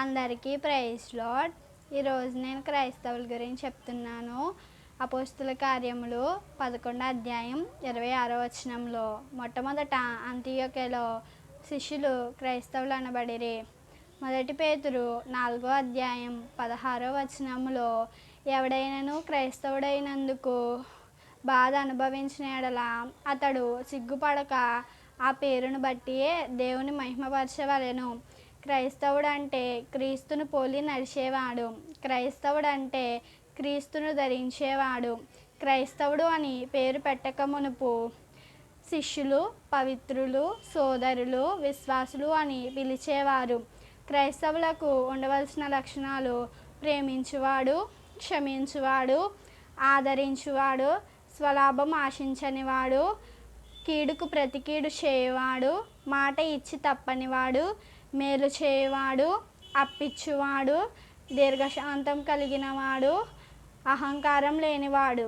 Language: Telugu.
అందరికీ ప్రైజ్ లాడ్. ఈరోజు నేను క్రైస్తవుల గురించి చెప్తున్నాను. అపోస్తుల కార్యములు పదకొండో అధ్యాయం ఇరవై ఆరో వచనంలో. మొట్టమొదట అంత్యోకెలో శిష్యులు క్రైస్తవులు అనబడిరి. మొదటి పేతురు నాలుగో అధ్యాయం పదహారో వచనంలో ఎవడైనను క్రైస్తవుడైనందుకు బాధ అనుభవించిన ఎడల అతడు సిగ్గుపడక ఆ పేరును బట్టి దేవుని మహిమపరచవలెను. క్రైస్తవుడు అంటే క్రీస్తును పోలి నడిచేవాడు. క్రైస్తవుడు అంటే క్రీస్తును ధరించేవాడు. క్రైస్తవుడు అని పేరు పెట్టక మునుపు శిష్యులు పవిత్రులు సోదరులు విశ్వాసులు అని పిలిచేవారు. క్రైస్తవులకు ఉండవలసిన లక్షణాలు ప్రేమించువాడు క్షమించువాడు ఆదరించువాడు స్వలాభం ఆశించనివాడు కీడుకు ప్రతికీడు చేయవాడు మాట ఇచ్చి తప్పనివాడు మేలు చేయవాడు అప్పిచ్చువాడు దీర్ఘశాంతం కలిగినవాడు అహంకారం లేనివాడు.